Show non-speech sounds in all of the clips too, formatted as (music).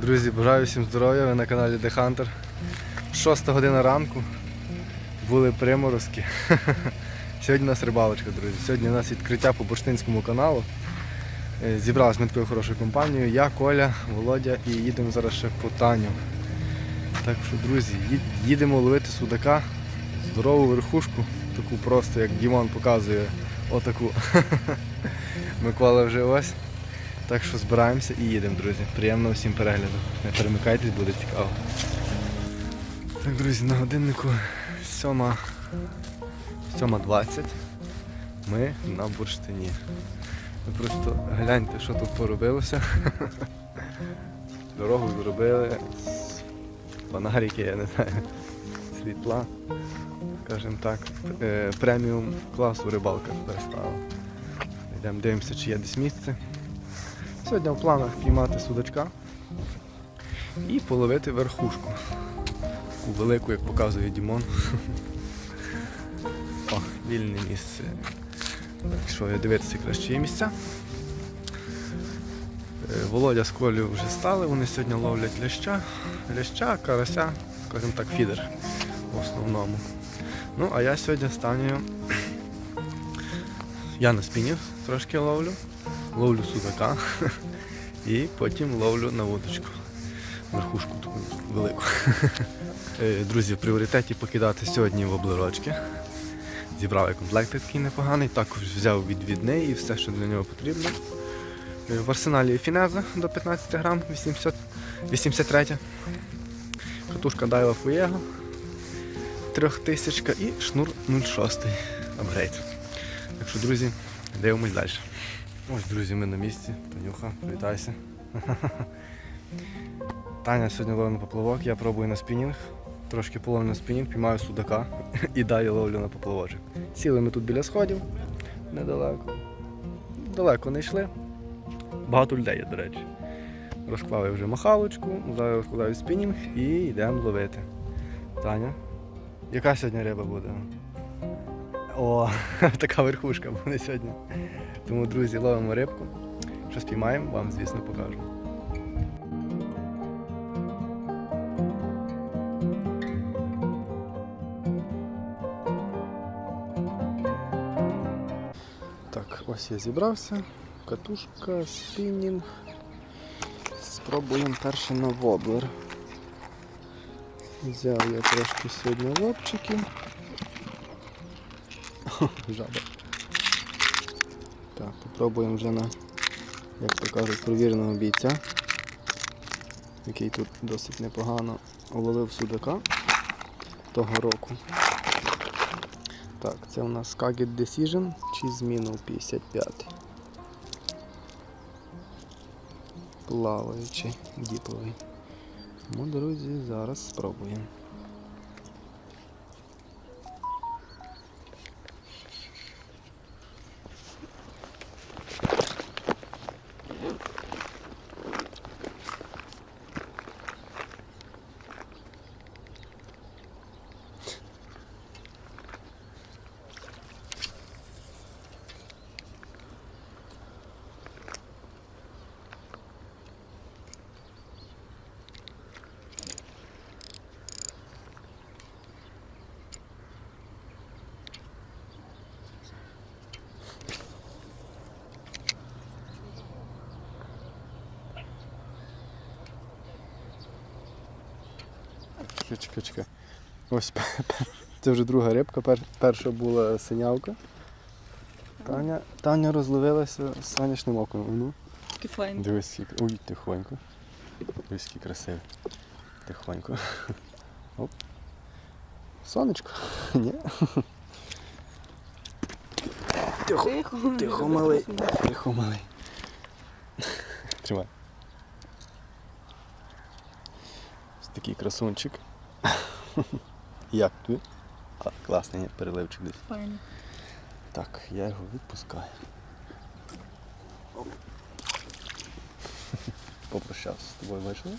Друзі, бажаю всім здоров'я, ви на каналі The Hunter. Шоста година ранку. Були приморозки. (laughs) Сьогодні у нас рибалочка, друзі. Сьогодні у нас відкриття по бурштинському каналу. Е, Зібралися ми такою хорошою компанією. Я, Коля, Володя і їдемо зараз ще по Таню. Так що, друзі, їдемо ловити судака, здорову верхушку, таку просто, як Дімон показує, отаку. (laughs) Микола вже ось. Так що збираємося і їдемо, друзі. Приємного всім перегляду. Не перемикайтесь, буде цікаво. Так, друзі, на годиннику 7, 7.20. Ми на бурштині. Ви просто гляньте, що тут поробилося. (laughs) Дорогу зробили, фонарики, я не знаю, світла, скажімо так, е, преміум класу рибалка перестала. Йдемо дивимося, чи є десь місце. Сьогодні в планах піймати судачка і половити верхушку. Велику, як показує Дімон. (laughs) О, вільне місце. Якщо я дивитися кращі місця. Е, Володя з Колею вже стали, вони сьогодні ловлять ляща, ляща, карася, скажімо так, фідер в основному. Ну, а я сьогодні станію. (clears throat) Я на спінів трошки ловлю, ловлю судака (laughs) і потім ловлю на вудочку. Верхушку таку велику. (laughs) Е, Друзі, в пріоритеті покидати сьогодні воблерочки. Зібрав я комплект такий непоганий, також взяв відвідний і все, що для нього потрібно. Е, В арсеналі фінеза до 15 грам, 80, 83. Катушка Daiwa Fuego 3000 і шнур 06 апгрейд. Так що, друзі, дивимось далі. Ось, друзі, ми на місці. Танюха, привітайся. (laughs) Таня сьогодні ловить на поплавок, я пробую на спінінг. Трошки половлю на спінінг, піймаю судака (laughs) і далі ловлю на поплавочок. Сіли ми тут біля сходів, недалеко. Далеко не йшли. Багато людей є, до речі. Розклав я вже махалочку, зараз розкладаю спінінг і йдемо ловити. Таня, яка сьогодні риба буде? О, (laughs) така верхушка буде сьогодні. Тому, друзі, ловимо рибку. Що спіймаємо, вам, звісно, покажу. Так, ось я зібрався. Катушка, спінінг. Спробуємо перше на воблер. Взяв я трошки сьогодні лобчиків. О, (laughs) Жаба. Так, попробуємо вже на, як то кажуть, провіреного бійця, який тут досить непогано уловив судака того року. Так, це у нас Kagit Decision чи змінив 55. Плаваючий, діповий. Ну, друзі, зараз спробуємо. Чекай. Ось це вже друга рибка, пер- перша була синявка. Таня, Таня розловилася з сонячним оком. Ну, Такий дивись, скільки. Ой, тихонько. Дивись, який красивий. Тихонько. Оп. Сонечко. (laughs) Ні. Тихо, Тихо, тихо, малий. Тихо, малий. Тримай. Ось такий красунчик. (laughs) Як тобі? Класний, переливчик десь. Файн. Так, я його відпускаю. (laughs) Попрощався з тобою вийшли.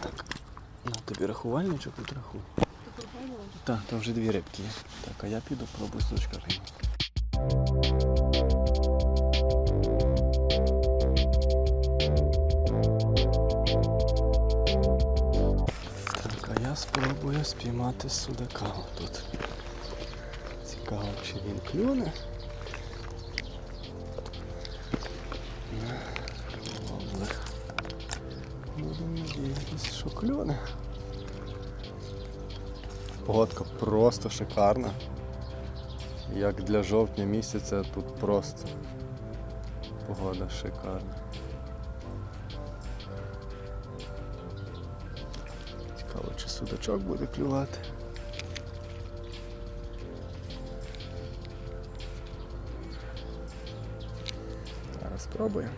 Так. На тобі рахувальничок тут рахуй. Так, там вже дві рибки є. Так, а я піду пробую сучка рибу. Спробую спіймати судака тут. Цікаво, чи він клюне. Що клюне. Погодка просто шикарна. Як для жовтня місяця тут просто погода шикарна. Чи судачок буде клювати. Зараз спробуємо.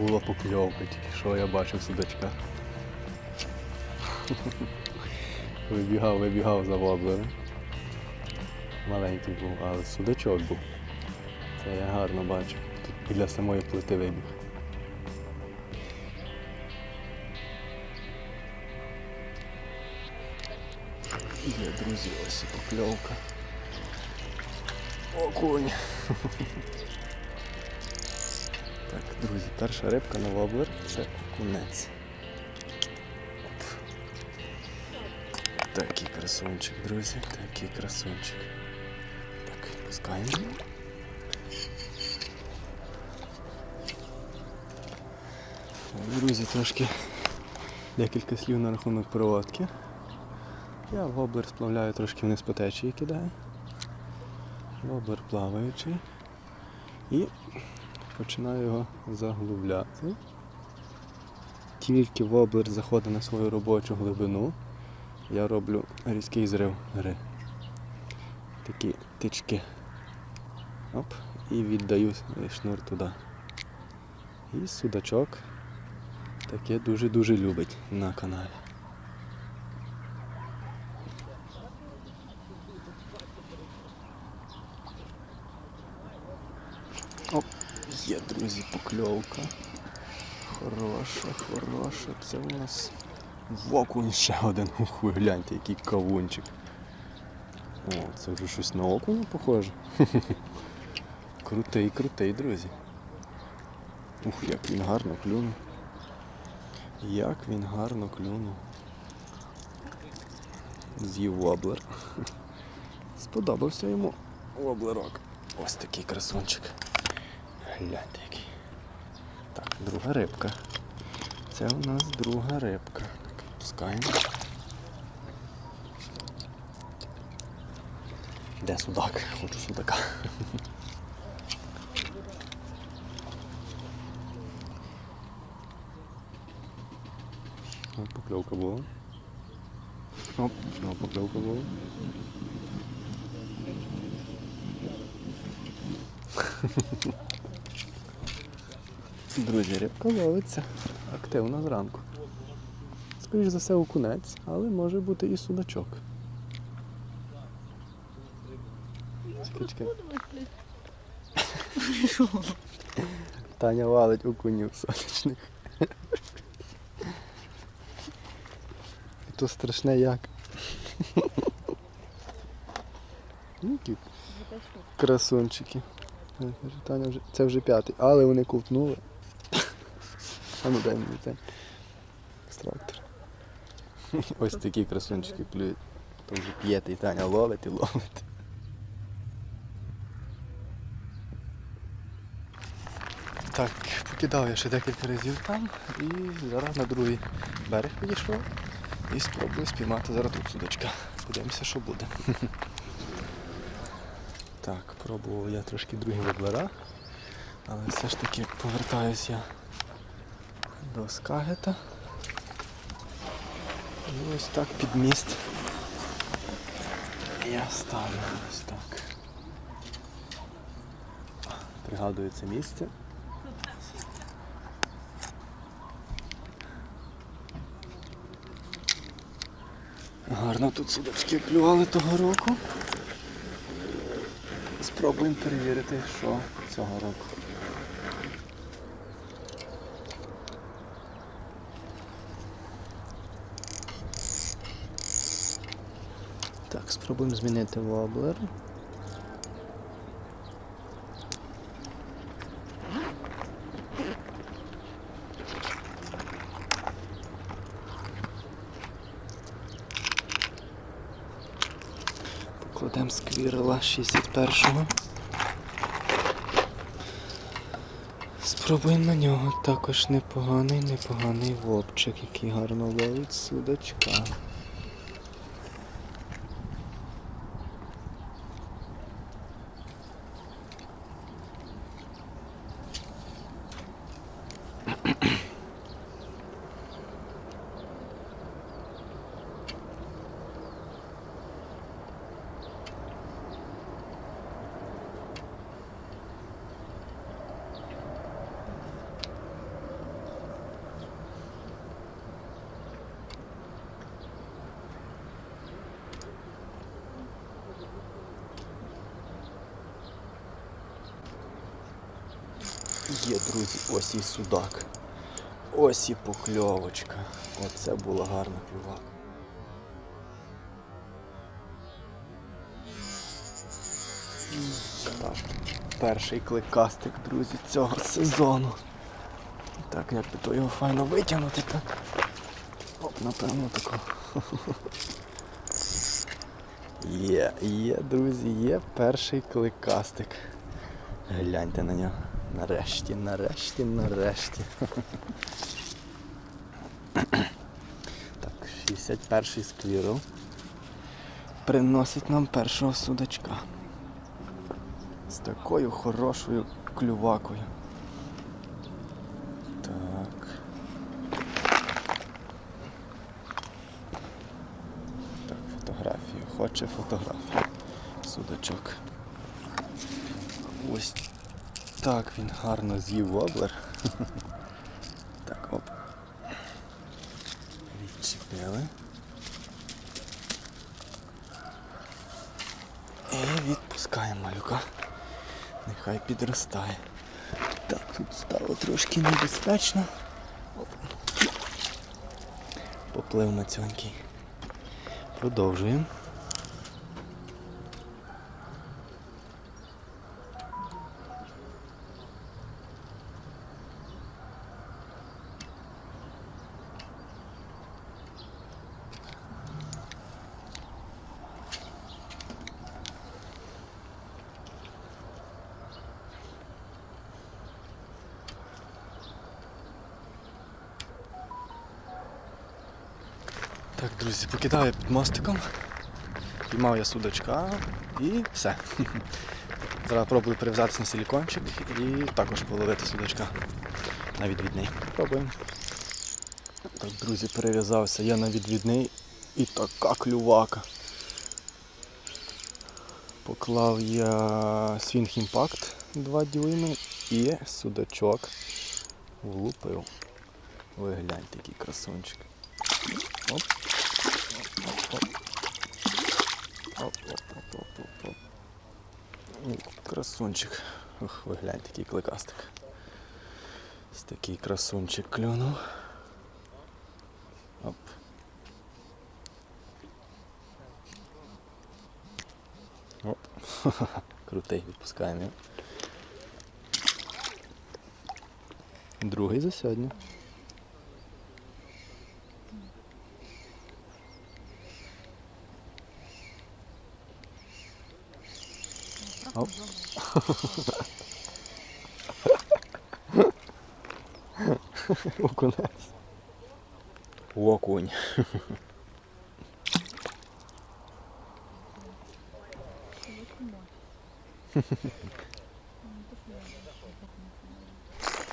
Була покльовка, тільки що я бачив судачка. Вибігав, вибігав за воблером. Маленький був, але судачок був. Це я гарно бачу. Тут біля самої плити вибіг. Є, друзі, ось і покльовка. Окунь. Перша рибка на воблер це окунець. Такий красунчик, друзі, такий красунчик. Так, пускаємо. Друзі, трошки декілька слів на рахунок проводки. Я воблер сплавляю трошки вниз по течії кидаю. Воблер плаваючий. І починаю його заглубляти. Тільки воблер заходить на свою робочу глибину, я роблю різкий зрив гри. Такі тички. Оп, і віддаю шнур туди. І судачок таке дуже-дуже любить на каналі. Оп, є, друзі, покльовка. Хороша, хороша. Це у нас окунь ще один. (laughs) Ух, ви гляньте, який кавунчик. О, це вже щось на окуня похоже. (laughs) Крутий, крутий, друзі. Ух, як він гарно клюнув. Як він гарно клюнув. З'їв воблер. (laughs) Сподобався йому воблерок. Ось такий красунчик. Гляньте друга рибка. Це у нас друга рибка. Пускаємо. Де судак? Хочу судака. О, покльовка була. Оп, знову покльовка була. (laughs) Друзі, рибка ловиться активно зранку. Скоріш за все окунець, але може бути і судачок. Таня валить окунів сонячних. І то страшне як. Ну, які Красунчики. Е, Таня вже, це вже п'ятий, але вони ковтнули. А ну дай мені цей екстрактор. (laughs) Ось такі красунчики плюють. То вже і Таня ловить і ловить. Так, покидав я ще декілька разів там і зараз на другий берег підійшов і спробую спіймати зараз тут судочка. Подивимося, що буде. (laughs) Так, пробував я трошки другі воблера, але все ж таки повертаюся я до скагета. І ось так під міст я ставлю ось так. Пригадується місце. Гарно тут судочки клювали того року. Спробуємо перевірити, що цього року. Спробуємо змінити воблер. Покладемо сквірела 61-го. Спробуємо на нього також непоганий, непоганий вовчик, який гарно ловить судачка. Є, друзі, ось і судак. Ось і покльовочка. Оце була гарна клювака. Так, перший кликастик, друзі, цього сезону. Так, як би то його файно витягнути, так. Оп, напевно тако. Є, є, друзі, є перший кликастик. Гляньте на нього. Нарешті, нарешті, нарешті. Так, 61-й сквірл. Приносить нам першого судачка. З такою хорошою клювакою. Так. Так, фотографію. Хоче фотографію. Судачок. Ось так він гарно з'їв воблер. Так, оп. Відчепили. І відпускаємо малюка. Нехай підростає. Так, тут стало трошки небезпечно. Оп. Поплив мацьонький. Продовжуємо. Покидаю під мостиком. Піймав я судачка і все. (laughs) Зараз пробую перевзатися на силікончик і також половити судачка на відвідний. Пробуємо. Так, друзі, перев'язався я на відвідний і така клювака. Поклав я Swing Impact 2 дюйми і судачок влупив. Ви гляньте, який красунчик. Оп, Красунчик. Ух, ви гляньте, який кликастик. Ось такий красунчик клюнув. Оп. Оп. (laughs) Крутий, відпускаємо його. Другий за сьогодні. Оп. (laughs) Окунець. Окунь.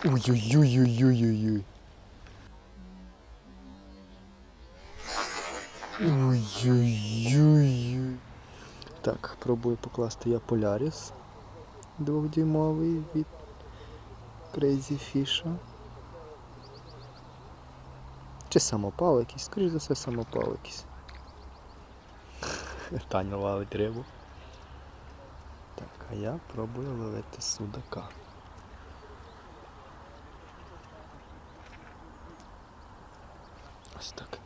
Ой-ой-ой-ой-ой-ой. Ой-ой-ой. Так, пробую покласти я Поляріс. Двохдюймовий від Crazy Fish. Чи самопал якийсь? Скоріше за все самопал якийсь. (laughs) Таня ловить рибу. Так, а я пробую ловити судака. Ось так.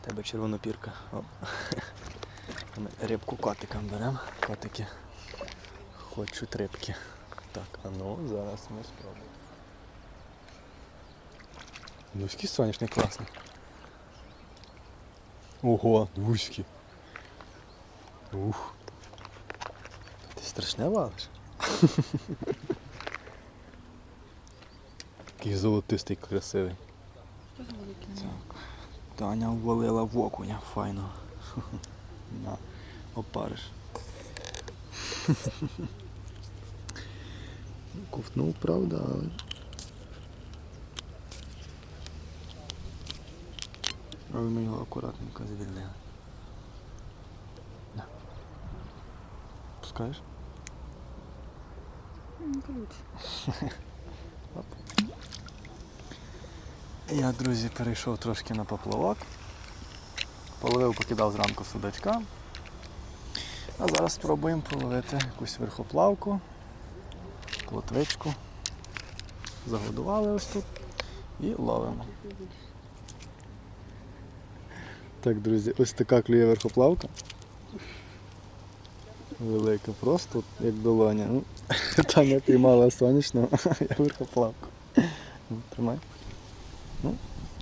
Тебе червонопірка. Оп. (laughs) Ми рибку котикам беремо. Котики хочуть рибки. Так, а ну зараз ми спробуємо. Вузький сонячний класний. Ого, вузький. Ух. Ти страшне валиш? (laughs) Такий золотистий красивий. Так. Таня ввалила в окуня, файно. (laughs) На, опариш. Ковтнув, правда, але. Але ми його акуратненько звільнили. На. Пускаєш? (laughs) Оп. Я, друзі, перейшов трошки на поплавок. Половив, покидав зранку судачка. А зараз спробуємо половити якусь верхоплавку, плотвичку. Загодували ось тут і ловимо. Так, друзі, ось така клює верхоплавка. Велика, просто як долоня. Ну, (laughs) Таня піймала сонячного, (laughs) я верхоплавку. Ну, Тримай. Ну,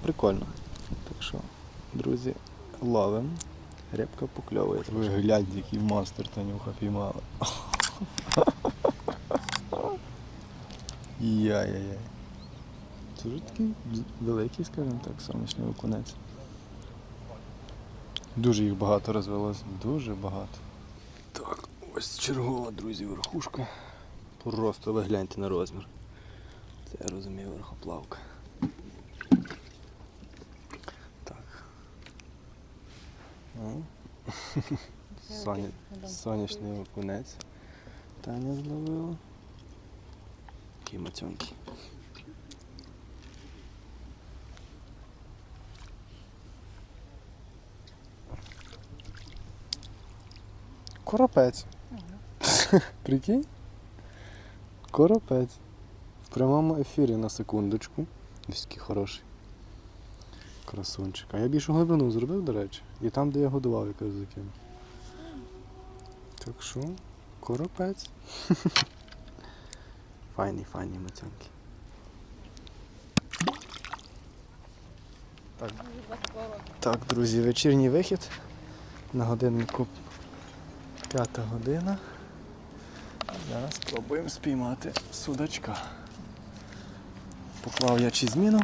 прикольно. Так що, друзі, ловимо. Рибка покльовує. Ви гляньте, який монстр Танюха піймала. Яй-яй-яй. Вже такий великий, скажімо так, сонячний окунець. Дуже їх багато розвелося, дуже багато. Так, ось чергова, друзі, верхушка. Просто ви гляньте на розмір. Це я розумію верхоплавка. Так. Ну. Соня... Сонячний окунець. Таня зловила. Такі мацьонки. Коропець. (laughs) Прикинь? Коропець. В прямому ефірі на секундочку. Ось який хороший. Красунчик. А я більшу глибину зробив, до речі. І там, де я годував, якраз закинув. Так що, коропець. (laughs) Файні, файні мацянки. Так. так, друзі, вечірній вихід. На годиннику п'ята година. Зараз спробуємо спіймати судачка. Поклав я чизміну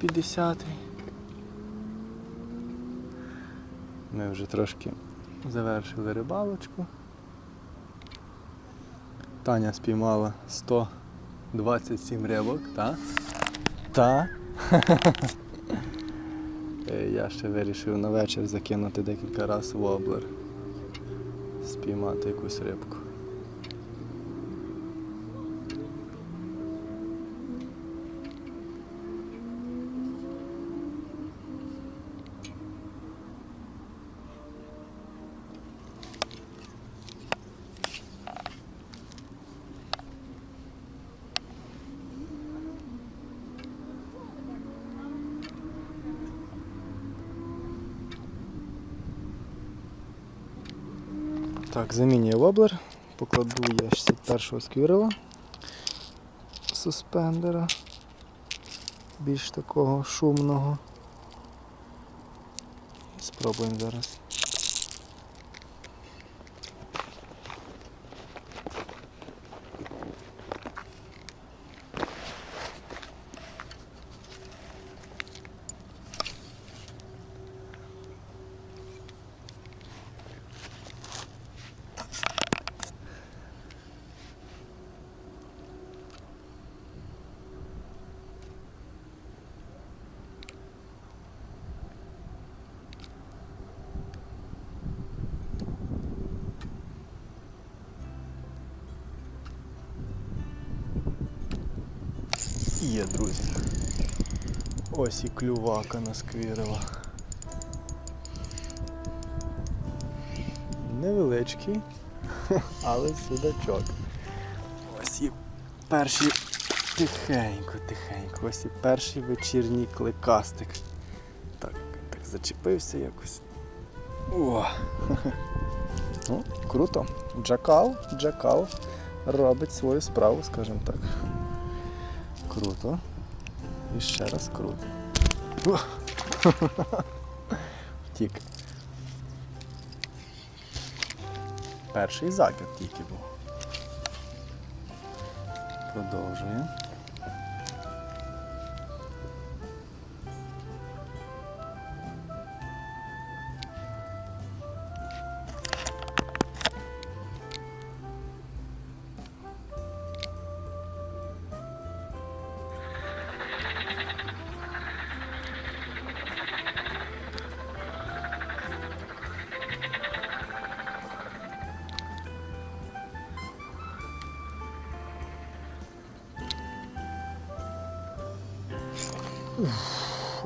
50 Ми вже трошки завершили рибалочку. Таня спіймала 127 рибок, так? Та. (laughs) Е, Я ще вирішив на вечір закинути декілька разів воблер. Спіймати якусь рибку. Так, замінюю воблер, покладу я 61-го сквірела суспендера, більш такого шумного. Спробуємо зараз. Є, друзі. Ось і клювака насквірила. Невеличкий, (laughs) але судачок. Ось і перші тихенько, тихенько. Ось і перший вечірній кликастик. Так, так зачепився якось. О! (laughs) Ну, круто. Джакал, Джакал робить свою справу, скажімо так. Круто. І ще раз круто. (laughs) Втік. Перший закид тільки був. Продовжуємо.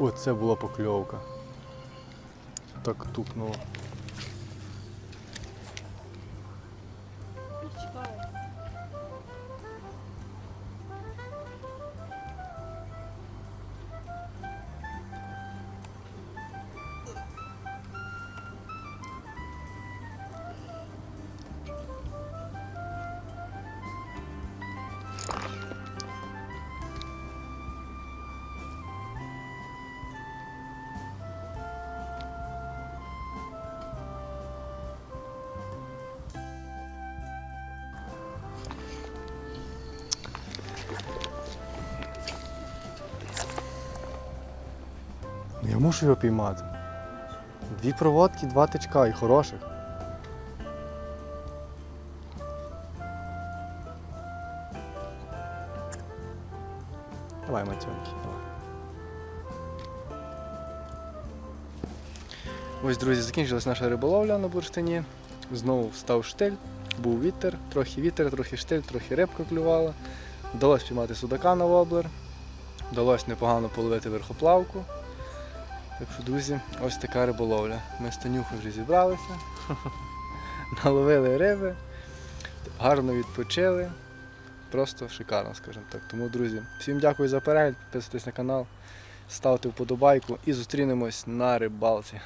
Оце була покльовка. Так тукнуло. Ну, Я мушу його піймати. Дві проводки, два тичка і хороших. Давай, матьонки, давай. Ось, друзі, закінчилась наша риболовля на бурштині. Знову встав штиль, був вітер, трохи вітер, трохи штиль, трохи рибка клювала. Вдалося піймати судака на воблер. Вдалося непогано половити верхоплавку. Так що, друзі, ось така риболовля. Ми з Танюхою вже зібралися, (laughs) наловили риби, гарно відпочили. Просто шикарно, скажімо так. Тому, друзі, всім дякую за перегляд, підписуйтесь на канал, ставте вподобайку і зустрінемось на рибалці.